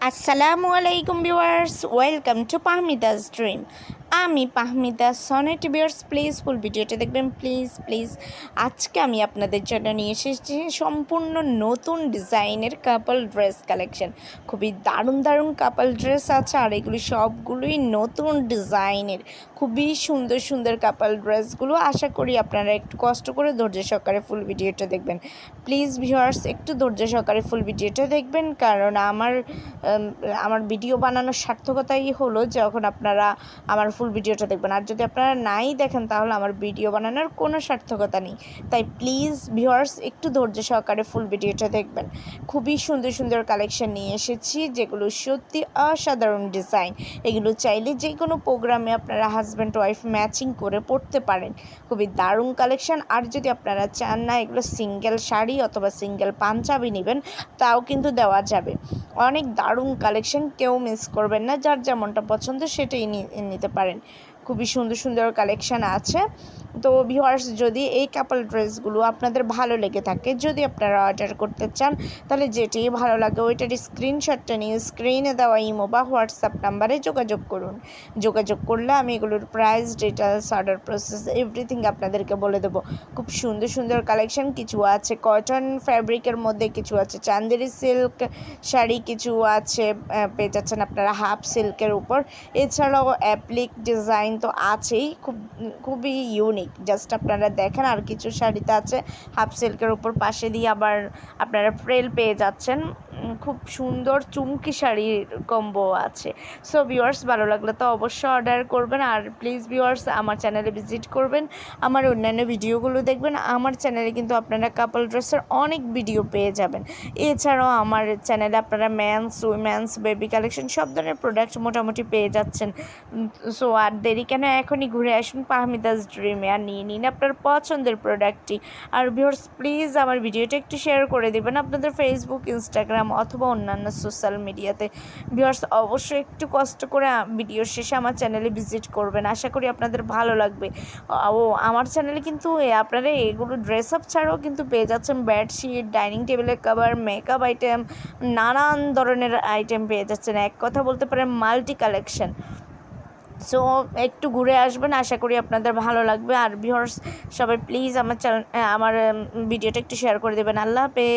আসসালামু আলাইকুম viewers welcome to Pahmida's dream আমি Pahmida Sonet viewers please full ভিডিওটা দেখবেন। প্লিজ প্লিজ আজকে আমি আপনাদের জন্য নিয়ে এসেছি সম্পূর্ণ নতুন ডিজাইনের কাপল ড্রেস কালেকশন খুবই দারুণ দারুণ কাপল ড্রেস আছে আর এগুলি সবগুলোই নতুন ডিজাইনের। খুবই সুন্দর সুন্দর কাপল ড্রেসগুলো আশা করি আপনারা একটু কষ্ট করে ধৈর্য সহকারে ফুল ভিডিওটা দেখবেন। প্লিজ ভিউয়ার্স একটু ধৈর্য সহকারে ফুল ভিডিওটা দেখবেন। কারণ আমার আমার ভিডিও বানানোর সার্থকতাই হলো যখন আপনারা আমার ফুল ভিডিওটা দেখবেন। আর যদি আপনারা নাই দেখেন, তাহলে আমার ভিডিও বানানোর কোনো সার্থকতা নেই। তাই প্লিজ ভিউয়ার্স একটু ধৈর্য সহকারে ফুল ভিডিওটা দেখবেন। খুবই সুন্দর সুন্দর কালেকশন নিয়ে এসেছি, যেগুলো সত্যি অসাধারণ ডিজাইন এগুলো চাইলে যে কোনো প্রোগ্রামে আপনারা হাজব্যান্ড ওয়াইফ ম্যাচিং করে পড়তে পারেন। খুবই দারুণ কালেকশন আর যদি আপনারা চান না এগুলো সিঙ্গেল শাড়ি অথবা সিঙ্গেল পাঞ্জাবি নেবেন, তাও কিন্তু দেওয়া যাবে। অনেক দারুণ কালেকশন কেউ মিস করবেন না। যার যেমনটা পছন্দ, সেটাই নিতে পারেন। পারেন খুবই সুন্দর সুন্দর কালেকশান আছে। তো ভিউয়ার্স যদি এই কাপল ড্রেসগুলো আপনাদের ভালো লেগে থাকে, যদি আপনারা অর্ডার করতে চান, তাহলে যেটি ভালো লাগে ওইটার স্ক্রিনশটটা নিয়ে স্ক্রিনে দেওয়া ইমো বা হোয়াটসঅ্যাপ নাম্বারে যোগাযোগ করুন। যোগাযোগ করলে আমি এগুলোর price details order process everything আপনাদেরকে বলে দেবো। খুব সুন্দর সুন্দর কালেকশন কিছু আছে কটন ফ্যাব্রিকের মধ্যে, কিছু আছে চান্দেরি সিল্ক শাড়ি, কিছু আছে পেয়ে যাচ্ছেন আপনারা হাফ সিল্কের উপর। এছাড়াও অ্যাপ্লিক ডিজাইন তো আছেই, খুব, খুবই ইউনিক জাস্ট আপনারা দেখেন, আর কিছু শাড়িতে আছে হাফ সিল্কের উপর পাশে দিয়ে আবার আপনারা ফ্রেল পেয়ে যাচ্ছেন। খুব সুন্দর চুমকি শাড়ির কম্বো আছে। সো ভিউয়ার্স ভালো লাগলে তো অবশ্যই অর্ডার করবেন। আর প্লিজ ভিউয়ার্স আমার চ্যানেলে ভিজিট করবেন। আমার অন্যান্য ভিডিওগুলো দেখবেন। আমার চ্যানেলে কিন্তু আপনারা কাপল ড্রেসের অনেক ভিডিও পেয়ে যাবেন। এছাড়াও আমার চ্যানেলে আপনারা ম্যানস উইমেন্স বেবি কালেকশন সব ধরনের প্রোডাক্ট মোটামুটি পেয়ে যাচ্ছেন। সো আর দেরি কেন? এখনই ঘুরে আসুন পাহমিদাস ড্রিমে আর নিয়ে নিন আপনার পছন্দের প্রোডাক্টটি আর ভিউয়ার্স প্লিজ আমার ভিডিওটা একটু শেয়ার করে দেবেন। আপনাদের ফেসবুক ইনস্টাগ্রাম অথবা অন্যান্য সোশ্যাল মিডিয়াতে। ভিউয়ার্স, অবশ্যই একটু কষ্ট করে ভিডিও শেষে আমার চ্যানেলে ভিজিট করবেন। আশা করি আপনাদের ভালো লাগবে। ও আমার চ্যানেলে কিন্তু আপনারা এগুলো ড্রেস আপ ছাড়াও কিন্তু পেয়ে যাচ্ছেন বেডশিট, ডাইনিং টেবিলের কভার, মেকআপ আইটেম, নানান ধরনের আইটেম পেয়ে যাচ্ছেন। এক কথা বলতে পারেন, মাল্টি কালেকশন। সো, একটু ঘুরে আসবেন, আশা করি আপনাদের ভালো লাগবে। আর ভিউয়ার্স, সবাই প্লিজ আমার চ্যানেল আমার ভিডিওটা একটু শেয়ার করে দেবেন। আল্লাহ হাফেজ।